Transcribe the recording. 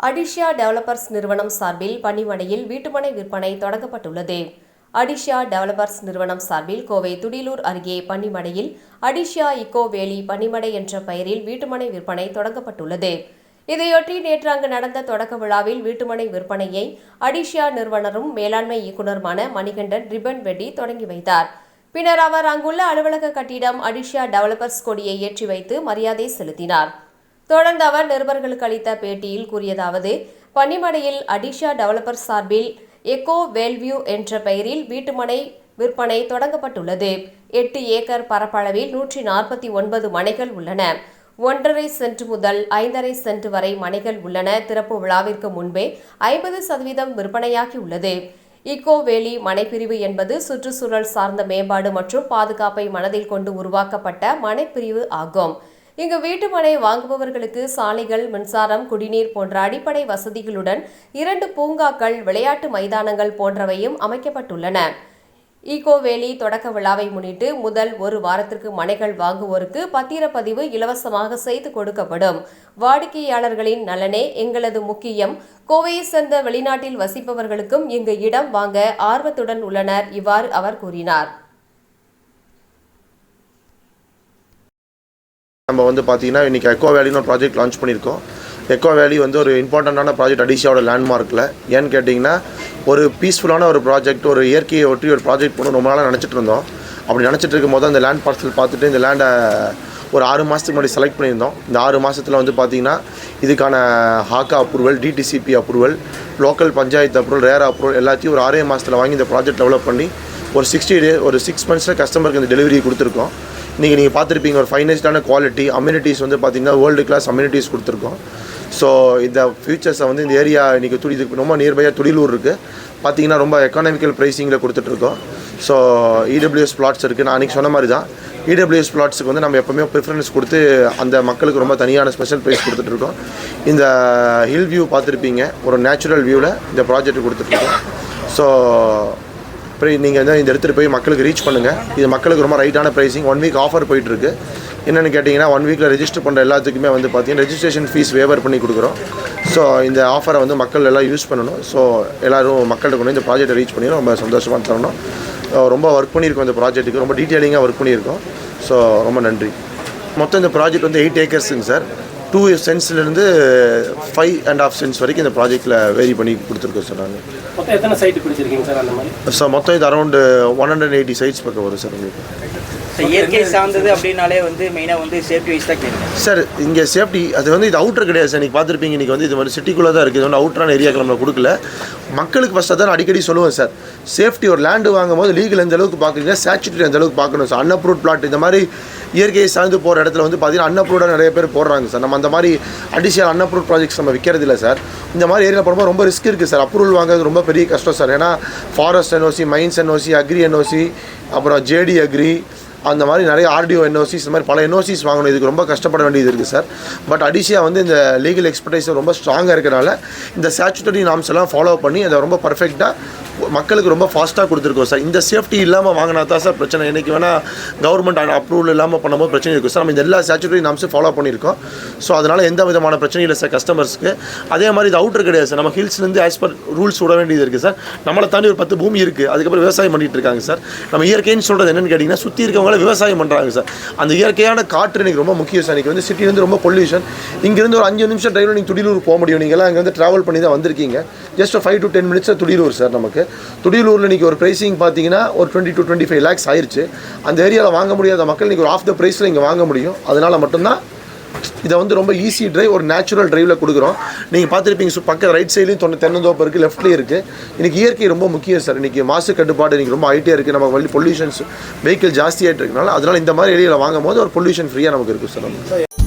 Adishiya developers நிறுவனம் சார்பில் பனிமனையில் வீட்டுமனை விற்பனை தொடங்கப்பட்டுள்ளது. அடிஷியா டெவலப்பர்ஸ் நிறுவனம் சார்பில் கோவை துடிலூர் அருகே பணிமனையில் அடிஷியா இக்கோ வேலி பணிமனை என்ற பெயரில் வீட்டுமனை விற்பனை தொடங்கப்பட்டுள்ளது. இதையொட்டி நேற்று அங்கு நடந்த தொடக்க விழாவில் வீட்டுமனை விற்பனையை அடிஷியா நிறுவனரும் மேலாண்மை இயக்குநருமான மணிகண்டன் ரிபன் வெட்டி தொடங்கி வைத்தார். பின்னர் அவர் அங்குள்ள அலுவலக கட்டிடம் அடிஷியா டெவலப்பர்ஸ் கொடியை ஏற்றி வைத்து மரியாதை செலுத்தினார். தொடர்ந்து அவர் நிருபர்களுக்கு அளித்த பேட்டியில் கூறியதாவது பனிமடையில் அடிஷா டெவலப்பர் சார்பில் எக்கோ வேல்வியூ என்ற பெயரில் வீட்டுமனை விற்பனை தொடங்கப்பட்டுள்ளது. எட்டு ஏக்கர் பரப்பளவில் நூற்றி நாற்பத்தி ஒன்பது மனைகள் உள்ளன. ஒன்றரை சென்ட் முதல் ஐந்தரை சென்ட் வரை மனைகள் உள்ளன. திறப்பு விழாவிற்கு முன்பே ஐம்பது சதவீதம் விற்பனையாகி உள்ளது மனைப்பிரிவு என்பது சுற்றுச்சூழல் சார்ந்த மேம்பாடு மற்றும் பாதுகாப்பை மனதில் கொண்டு உருவாக்கப்பட்ட மனைப்பிரிவு ஆகும். இங்கு வீட்டு மனை வாங்குபவர்களுக்கு சாலைகள் மின்சாரம் குடிநீர் போன்ற அடிப்படை வசதிகளுடன் இரண்டு பூங்காக்கள் விளையாட்டு மைதானங்கள் போன்றவையும் அமைக்கப்பட்டுள்ளன. ஈகோவேலி தொடக்க விழாவை முன்னிட்டு முதல் ஒரு வாரத்திற்கு மனைகள் வாங்குவோருக்கு பத்திரப்பதிவு இலவசமாக செய்து கொடுக்கப்படும். வாடிக்கையாளர்களின் நலனே எங்களது முக்கியம். கோவையை சேர்ந்த வெளிநாட்டில் வசிப்பவர்களுக்கும் இங்கு இடம் வாங்க ஆர்வத்துடன் உள்ளனர் இவ்வாறு அவர் கூறினார். நம்ம வந்து பார்த்தீங்கன்னா இன்றைக்கி எக்கோ வேலின்னு ஒரு ப்ராஜெக்ட் லான்ச் பண்ணியிருக்கோம். எக்கோ வேலி வந்து ஒரு இம்பார்ட்டண்ட்டான ப்ராஜெக்ட் அடிஷியாவோட லேண்ட்மார்க்கில் ஏன்னு கேட்டிங்கன்னா ஒரு பீஸ்ஃபுல்லான ஒரு ப்ராஜெக்ட் ஒரு இயற்கையை ஒட்டி ஒரு ப்ராஜெக்ட் பண்ணணும் ரொம்ப நாளாக நினச்சிட்டு இருந்தோம். அப்படி நினச்சிட்டு இருக்கும் போது அந்த லேண்ட் பார்சல் பார்த்துட்டு இந்த லேண்டை ஒரு ஆறு மாதத்துக்கு முன்னாடி செலக்ட் பண்ணியிருந்தோம். இந்த ஆறு மாதத்தில் வந்து பார்த்திங்கன்னா இதுக்கான Hakka approval DTCP approval local panchayat approval RERA approval எல்லாத்தையும் ஒரு ஆறே மாதத்தில் வாங்கி இந்த ப்ராஜெக்ட் டெவலப் பண்ணி ஒரு சிக்ஸ்டி டே ஒரு சிக்ஸ் மந்த்ஸில் கஸ்டமருக்கு இந்த டெலிவரி கொடுத்துருக்கோம். இன்றைக்கி நீங்கள் பார்த்துருப்பீங்க ஒரு ஃபைனஸ்டான குவாலிட்டி அம்யூனிட்டிஸ் வந்து பார்த்திங்கன்னா வேர்ல்டு கிளாஸ் அம்யூனிட்டிஸ் கொடுத்துருக்கோம். ஸோ இந்த ஃபியூச்சர்ஸை வந்து இந்த ஏரியா இன்றைக்கி துடி ரொம்ப நியர்பையாக துடிலூர் இருக்குது பார்த்தீங்கன்னா ரொம்ப எக்கானாமிக்கல் ப்ரைஸிங்கில் கொடுத்துட்ருக்கோம் ஸோ இடபிள்யூஎஸ் பிளாட்ஸ் இருக்குது நான் அன்றைக்கி சொன்ன மாதிரி தான். இடபிள்யூஎஸ் பிளாட்ஸுக்கு வந்து நம்ம எப்போவுமே ப்ரிஃபரன்ஸ் கொடுத்து அந்த மக்களுக்கு ரொம்ப தனியான ஸ்பெஷல் ப்ரைஸ் கொடுத்துட்ருக்கோம் இந்த ஹில் வியூ பார்த்துருப்பீங்க. ஒரு நேச்சுரல் வியூவில் இந்த ப்ராஜெக்ட் கொடுத்துட்ருக்கோம் ஸோ அப்புறம் நீங்கள் வந்து இந்த எடுத்துகிட்டு போய் மக்களுக்கு ரீச் பண்ணுங்கள் இது மக்களுக்கு ரொம்ப ரைட்டான ப்ரைஸிங் ஒன் வீக் ஆஃபர் போயிட்டுருக்கு. என்னென்னு கேட்டிங்கன்னா ஒன் வீக்கில் ரெஜிஸ்டர் பண்ணுற எல்லாத்துக்குமே வந்து பார்த்தீங்கன்னா ரெஜிஸ்ட்ரேஷன் ஃபீஸ் வேவர் பண்ணி கொடுக்குறோம். ஸோ இந்த ஆஃபரை வந்து மக்கள் எல்லாம் யூஸ் பண்ணணும். ஸோ எல்லோரும் மக்கள்கிட்ட கொண்டு வந்து இந்த ப்ராஜெக்ட்டை ரீச் பண்ணி ரொம்ப சந்தோஷமாக தரணும். ரொம்ப ஒர்க் பண்ணியிருக்கோம் இந்த ப்ராஜெக்ட்டுக்கு ரொம்ப டீட்டெயிலிங்காக ஒர்க் பண்ணியிருக்கோம். ஸோ ரொம்ப நன்றி. மொத்தம் இந்த ப்ராஜெக்ட் வந்து எயிட் ஏக்கர்ஸுங்க சார் டூ சென்ஸ்லேருந்து ஃபைவ் அண்ட் ஆஃப் சென்ஸ் வரைக்கும் இந்த ப்ராஜெக்ட்டில் வேரி பண்ணி கொடுத்துருக்கோம் சார் நாங்கள் மொத்தம் எத்தனை சைட்டு பிடிச்சிருக்கீங்க சார் மாதிரி? மொத்தம் இது around one hundred eighty sites பக்கம் வரும் சார் உங்களுக்கு. இயற்கை சார்ந்தது அப்படின்னாலே வந்து மெயினாக வந்து சேஃப்டி வைஸ் தான் சார் இங்கே சேஃப்டி அது வந்து இது அவுட்டர் கிடையாது சார் நீங்கள் பார்த்துருப்பீங்க இன்றைக்கி வந்து இது வந்து சிட்டிக்குள்ளே தான் இருக்குது. இது வந்து அவுட்டரான ஏரியாக்கள் நம்ம கொடுக்கல. மக்களுக்கு ஃபஸ்ட்டு தான் அடிக்கடி சொல்லுவேன் சார் சேஃப்டி ஒரு லேண்டு வாங்கும் போது லீகல் எந்த அளவுக்கு பார்க்குறீங்க சேச்சுரி எந்த அளவுக்கு பார்க்கணும் சார் அன்அப்ரூவ்ட் பிளாட் இந்த மாதிரி இயற்கையை சார்ந்து போகிற இடத்துல வந்து பார்த்தீங்கன்னா அன்அப்ரூவ்டாக நிறைய பேர் போடுறாங்க சார். நம்ம அந்த மாதிரி அடிஷியல் அன்அப்ரூவ் ப்ராஜெக்ட்ஸ் நம்ம விற்கிறது இல்லை சார். இந்த மாதிரி ஏரியா போடும்போது ரொம்ப ரிஸ்க் இருக்குது சார். அப்ரூவல் வாங்குறது ரொம்ப பெரிய கஷ்டம் சார். ஏன்னா forest NOC mines NOC agri NOC அப்புறம் ஜேடி அக்ரி அந்த மாதிரி நிறைய ஆர்டிஓ என்ஓசிஸ் இந்த மாதிரி பல என்ஓசிஸ் வாங்கணும். இதுக்கு ரொம்ப கஷ்டப்பட வேண்டியது இருக்குது சார். பட் அடிஷியா வந்து இந்த லீகல் எக்ஸ்பர்டைஸ் ரொம்ப ஸ்ட்ராங்காக இருக்கிறனால இந்த சேச்சுட்டரி நாம்ஸ் எல்லாம் ஃபாலோ பண்ணி அதை ரொம்ப பர்ஃபெக்டாக மக்களுக்கு ரொம்ப ஃபாஸ்ட்டாக கொடுத்துருக்கோம் சார் இந்த சேஃப்டி இல்லாமல் வாங்கினா தான் சார் பிரச்சனை. என்றைக்கு வேணால் கவர்மெண்ட் அப்ரூவல் இல்லாமல் பண்ணும்போது பிரச்சனை இருக்கும் சார் நம்ம இந்த எல்லா ஸ்டாச்சுட்டரி நாம்ஸும் ஃபாலோ பண்ணியிருக்கோம். ஸோ அதனால் எந்த விதமான பிரச்சனையும் இல்லை சார் கஸ்டமர்ஸ்க்கு அதே மாதிரி இது அவுட்டர் கிடையாது சார் நம்ம ஹில்ஸ்லேருந்து ஆஸ் பர் ரூல்ஸ் விட வேண்டியது இருக்குது சார் நம்மளை தாண்டி ஒரு பத்து பூமி இருக்குது அதுக்கப்புறம் விவசாயம் பண்ணிகிட்டு இருக்காங்க சார் நம்ம இயற்கைன்னு சொல்கிறது என்னென்னு கேட்டிங்கன்னா சுற்றி இருக்கவங்கள விவசாயம் பண்ணுறாங்க சார் அந்த இயற்கையான காற்று எனக்கு ரொம்ப முக்கியம் சார் இன்றைக்கி வந்து சிட்டி வந்து ரொம்ப பொல்யூஷன் இங்கேருந்து ஒரு அஞ்சு நிமிஷம் டிரைவில் நீங்கள் துடிலூர் போக முடியும். நீங்கள்லாம் இங்கே வந்து ட்ராவல் பண்ணி தான் வந்திருக்கீங்க. ஜஸ்ட் ஃபைவ் டு டென் மினிட்ஸில் துடிலூர் சார் நமக்கு. துடியலூரில் இன்றைக்கி ஒரு ப்ரைஸிங் பார்த்தீங்கன்னா ஒரு twenty to twenty five lakhs ஆயிடுச்சு அந்த ஏரியாவில் வாங்க முடியாத மக்கள் இன்றைக்கி ஒரு ஆஃப் த ப்ரைஸில் இங்கே வாங்க முடியும். அதனால் மட்டும்தான் இதை வந்து ரொம்ப ஈஸி டிரைவ் ஒரு நேச்சுரல் டிரைவில் கொடுக்குறோம். நீங்கள் பார்த்துருப்பீங்க ஸோ பக்கம் ரைட் சைட்லையும் தொண்ணு தென்னந்தோப்பு இருக்குது லெஃப்ட்லேயும் இருக்குது இன்றைக்கி இயற்கை ரொம்ப முக்கியம் சார். இன்றைக்கி மாசு கட்டுப்பாடு இன்றைக்கி ரொம்ப ஹைட்டே இருக்குது நம்ம வழி பொல்யூஷன்ஸ் வெஹிக்கிள் ஜாஸ்தியாகிட்டு இருக்கனால அதனால் இந்த மாதிரி ஏரியாவில் வாங்கும் போது ஒரு பொல்யூஷன் ஃப்ரீயாக நமக்கு இருக்குது சார். நம்ம